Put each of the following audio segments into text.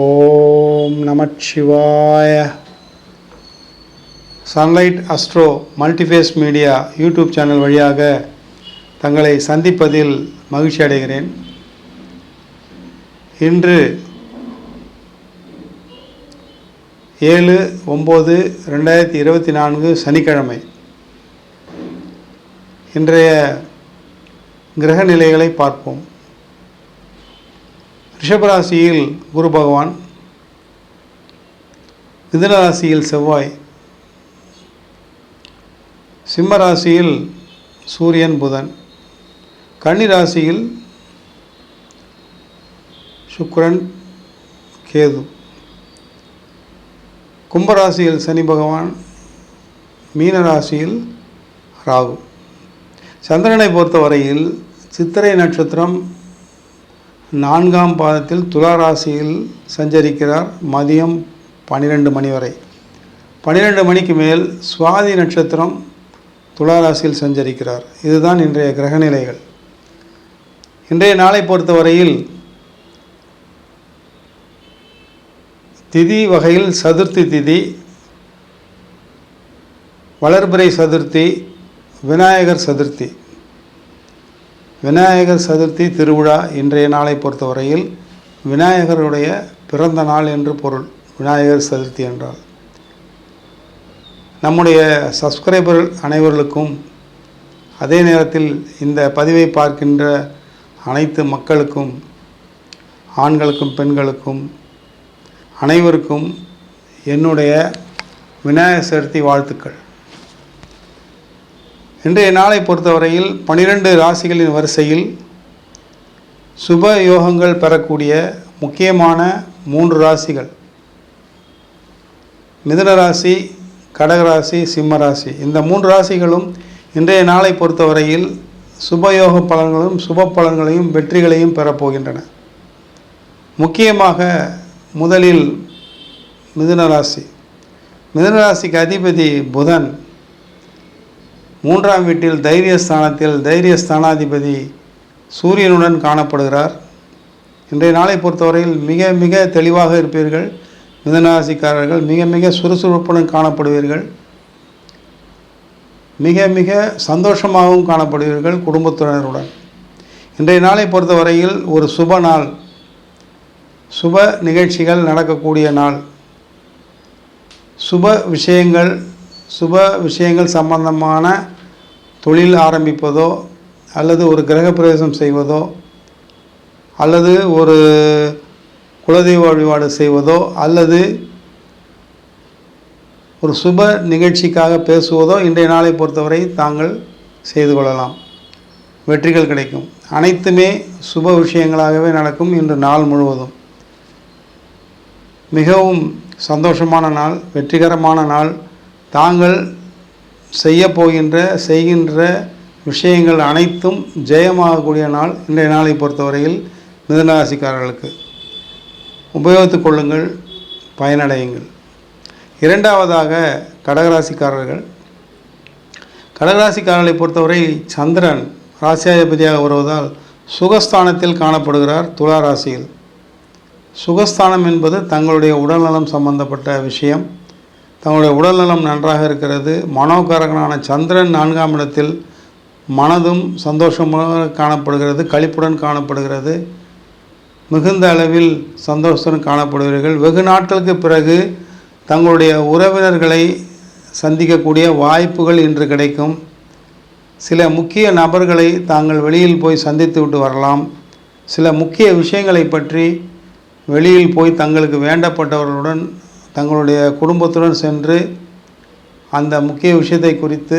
ஓம் நமச்சிவாய Sunlight Astro multiphase media YouTube channel வழியாக தங்களை சந்திப்பதில் மகிழ்ச்சி அடைகிறேன். இன்று ஏழு ஒம்பது ரெண்டாயிரத்தி இருபத்தி நான்கு சனிக்கிழமை. இன்றைய கிரக நிலைகளை பார்ப்போம். ரிஷபராசியில் குரு பகவான் மிதனராசியில் செவ்வாய் சிம்மராசியில் சூரியன் புதன் கன்னிராசியில் சுக்கரன் கேது. கும்பராசியில் சனி பகவான் மீனராசியில் ராகு. சந்திரனை பொறுத்தவரையில் சித்திரை நட்சத்திரம் நான்காம் பாதத்தில் துளாராசியில் சஞ்சரிக்கிறார் மதியம் பன்னிரெண்டு மணி வரை. பன்னிரெண்டு மணிக்கு மேல் சுவாதி நட்சத்திரம் துளாராசியில் சஞ்சரிக்கிறார். இதுதான் இன்றைய கிரகநிலைகள். இன்றைய நாளை பொறுத்தவரையில் திதி வகையில் சதுர்த்தி திதி வளர்பிறை சதுர்த்தி விநாயகர் சதுர்த்தி. விநாயகர் சதுர்த்தி திருவிழா இன்றைய நாளை பொறுத்தவரையில் விநாயகருடைய பிறந்த நாள் என்று பொருள் விநாயகர் சதுர்த்தி என்றால். நம்முடைய சப்ஸ்கிரைபர் அனைவர்களுக்கும் அதே நேரத்தில் இந்த பதிவை பார்க்கின்ற அனைத்து மக்களுக்கும் ஆண்களுக்கும் பெண்களுக்கும் அனைவருக்கும் என்னுடைய விநாயகர் சதுர்த்தி வாழ்த்துக்கள். இன்றைய நாளை பொறுத்தவரையில் பனிரெண்டு ராசிகளின் வரிசையில் சுப யோகங்கள் பெறக்கூடிய முக்கியமான மூன்று ராசிகள். மிதுன ராசி கடகராசி சிம்ம ராசி. இந்த மூன்று ராசிகளும் இன்றைய நாளை பொறுத்தவரையில் சுபயோக பலன்களும் சுப பலன்களையும் வெற்றிகளையும் பெறப்போகின்றன முக்கியமாக முதலில் மிதுன ராசி. மிதுன ராசிக்கு அதிபதி புதன். மூன்றாம் வீட்டில் தைரியஸ்தானத்தில் தைரியஸ்தானாதிபதி சூரியனுடன் காணப்படுகிறார். இன்றைய நாளை பொறுத்தவரையில் மிக மிக தெளிவாக இருப்பீர்கள். மிதனராசிக்காரர்கள் மிக மிக சுறுசுறுப்புடன் காணப்படுவீர்கள். மிக மிக சந்தோஷமாகவும் காணப்படுவீர்கள் குடும்பத்தினருடன் இன்றைய நாளை பொறுத்தவரையில் ஒரு சுப நாள். சுப நிகழ்ச்சிகள் நடக்கக்கூடிய நாள். சுப விஷயங்கள் சுப விஷயங்கள் சம்பந்தமான தொழில் ஆரம்பிப்பதோ அல்லது ஒரு கிரகப்பிரவேசம் செய்வதோ அல்லது ஒரு குலதெய்வ வழிபாடு செய்வதோ அல்லது ஒரு சுப நிகழ்ச்சிக்காக பேசுவதோ இன்றைய நாளை பொறுத்தவரை தாங்கள் செய்து கொள்ளலாம். வெற்றிகள் கிடைக்கும். அனைத்துமே சுப விஷயங்களாகவே நடக்கும் இன்று நாள் முழுவதும். மிகவும் சந்தோஷமான நாள் வெற்றிகரமான நாள். தாங்கள் செய்ய போகின்ற செய்கின்ற விஷயங்கள் அனைத்தும் ஜெயமாகக்கூடிய நாள் இன்றைய நாளை பொறுத்தவரையில் மிதனராசிக்காரர்களுக்கு. உபயோகித்துக் கொள்ளுங்கள் பயனடையுங்கள். இரண்டாவதாக கடகராசிக்காரர்கள். கடகராசிக்காரர்களை பொறுத்தவரை சந்திரன் ராசியாதிபதியாக வருவதால் சுகஸ்தானத்தில் காணப்படுகிறார் துலா ராசியில் சுகஸ்தானம் என்பது தங்களுடைய உடல்நலம் சம்பந்தப்பட்ட விஷயம். தங்களுடைய உடல்நலம் நன்றாக இருக்கிறது. மனோகாரகனான சந்திரன் நான்காம் இடத்தில் மனதும் சந்தோஷமாக காணப்படுகிறது கழிப்புடன் காணப்படுகிறது. மிகுந்த அளவில் சந்தோஷத்துடன் காணப்படுவீர்கள். வெகு நாட்களுக்கு பிறகு தங்களுடைய உறவினர்களை சந்திக்கக்கூடிய வாய்ப்புகள் இன்று கிடைக்கும். சில முக்கிய நபர்களை தாங்கள் வெளியில் போய் சந்தித்து விட்டு வரலாம். சில முக்கிய விஷயங்களை பற்றி வெளியில் போய் தங்களுக்கு வேண்டப்பட்டவர்களுடன் தங்களுடைய குடும்பத்துடன் சென்று அந்த முக்கிய விஷயத்தை குறித்து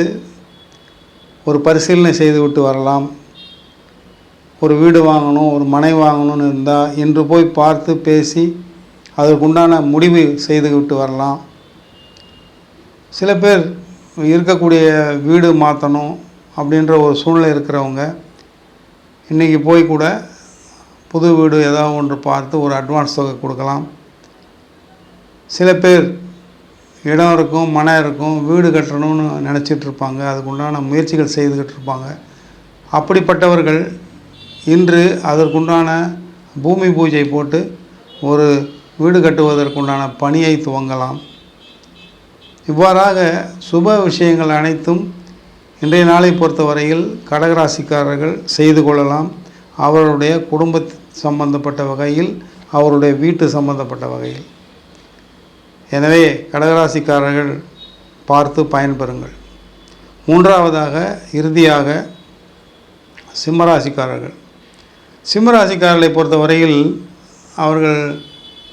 ஒரு பரிசீலனை செய்துவிட்டு வரலாம். ஒரு வீடு வாங்கணும் ஒரு மனை வாங்கணும்னு இருந்தால் இன்று போய் பார்த்து பேசி அதற்குண்டான முடிவு செய்து விட்டு வரலாம். சில பேர் இருக்கக்கூடிய வீடு மாற்றணும் அப்படின்ற ஒரு சூழ்நிலை இருக்கிறவங்க இன்றைக்கி போய் கூட புது வீடு ஏதாவது ஒன்று பார்த்து ஒரு அட்வான்ஸ் தொகை கொடுக்கலாம். சில பேர் இடம் இருக்கும் மனம் இருக்கும் வீடு கட்டணும்னு நினச்சிட்டு இருப்பாங்க அதுக்குண்டான முயற்சிகள் செய்துக்கிட்டு இருப்பாங்க அப்படிப்பட்டவர்கள் இன்று அதற்குண்டான பூமி பூஜை போட்டு ஒரு வீடு கட்டுவதற்குண்டான பணியை துவங்கலாம். இவ்வாறாக சுப விஷயங்கள் அனைத்தும் இன்றைய நாளை பொறுத்தவரையில் கடகராசிக்காரர்கள் செய்து கொள்ளலாம். அவருடைய குடும்ப சம்பந்தப்பட்ட வகையில் அவருடைய வீட்டு சம்பந்தப்பட்ட வகையில். எனவே கடகராசிக்காரர்கள் பார்த்து பயன்பெறுங்கள். மூன்றாவதாக இறுதியாக சிம்மராசிக்காரர்கள். சிம்மராசிக்காரர்களை பொறுத்தவரையில் அவர்கள்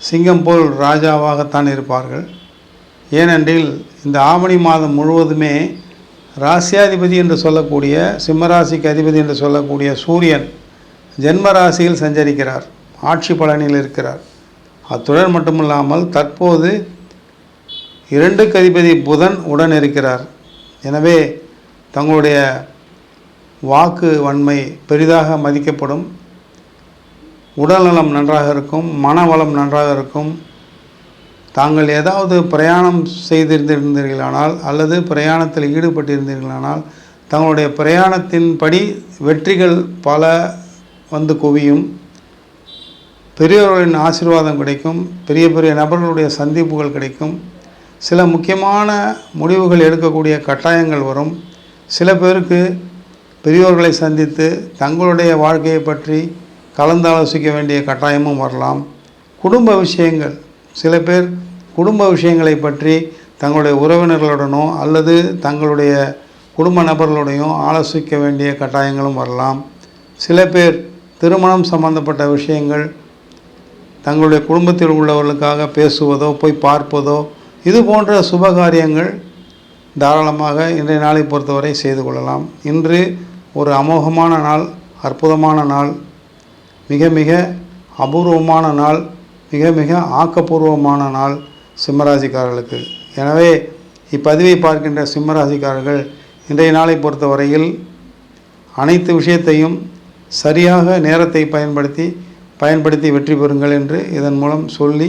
சிங்கம் போல் ராஜாவாகத்தான் இருப்பார்கள். ஏனென்றில் இந்த ஆவணி மாதம் முழுவதுமே ராசியாதிபதி என்று சொல்லக்கூடிய சிம்மராசிக்கு அதிபதி என்று சொல்லக்கூடிய சூரியன் ஜென்ம ராசியில் சஞ்சரிக்கிறார். ஆட்சி பலனில் இருக்கிறார். அத்துடன் மட்டுமில்லாமல் தற்போது இரண்டு கதிபதி புதன் உடன் இருக்கிறார். எனவே தங்களுடைய வாக்கு வன்மை பெரிதாக மதிக்கப்படும். உடல்நலம் நன்றாக இருக்கும் மனவளம் நன்றாக இருக்கும். தாங்கள் ஏதாவது பிரயாணம் செய்திருந்திருந்தீர்களானால் அல்லது பிரயாணத்தில் ஈடுபட்டிருந்தீர்களானால் தங்களுடைய பிரயாணத்தின்படி வெற்றிகள் பல வந்து குவியும். பெரியவர்களின் ஆசீர்வாதம் கிடைக்கும். பெரிய பெரிய நபர்களுடைய சந்திப்புகள் கிடைக்கும். சில முக்கியமான முடிவுகள் எடுக்கக்கூடிய கட்டாயங்கள் வரும். சில பேருக்கு பெரியோர்களை சந்தித்து தங்களுடைய வாழ்க்கையை பற்றி கலந்தாலோசிக்க வேண்டிய கட்டாயமும் வரலாம். குடும்ப விஷயங்கள் சில பேர் குடும்ப விஷயங்களை பற்றி தங்களுடைய உறவினர்களுடனோ அல்லது தங்களுடைய குடும்ப நபர்களுடையோ ஆலோசிக்க வேண்டிய கட்டாயங்களும் வரலாம். சில பேர் திருமணம் சம்பந்தப்பட்ட விஷயங்கள் தங்களுடைய குடும்பத்தில் உள்ளவர்களுக்காக பேசுவதோ போய் பார்ப்பதோ இது போன்ற சுபகாரியங்கள் தாராளமாக இன்றைய நாளை பொறுத்தவரை செய்து கொள்ளலாம். இன்று ஒரு அமோகமான நாள் அற்புதமான நாள் மிக மிக அபூர்வமான நாள் மிக மிக ஆக்கப்பூர்வமான நாள் சிம்மராசிக்காரர்களுக்கு. எனவே இப்பதிவை பார்க்கின்ற சிம்மராசிக்காரர்கள் இன்றைய நாளை பொறுத்தவரையில் அனைத்து விஷயத்தையும் சரியாக நேரத்தை பயன்படுத்தி பயன்படுத்தி வெற்றி பெறுங்கள் என்று இதன் மூலம் சொல்லி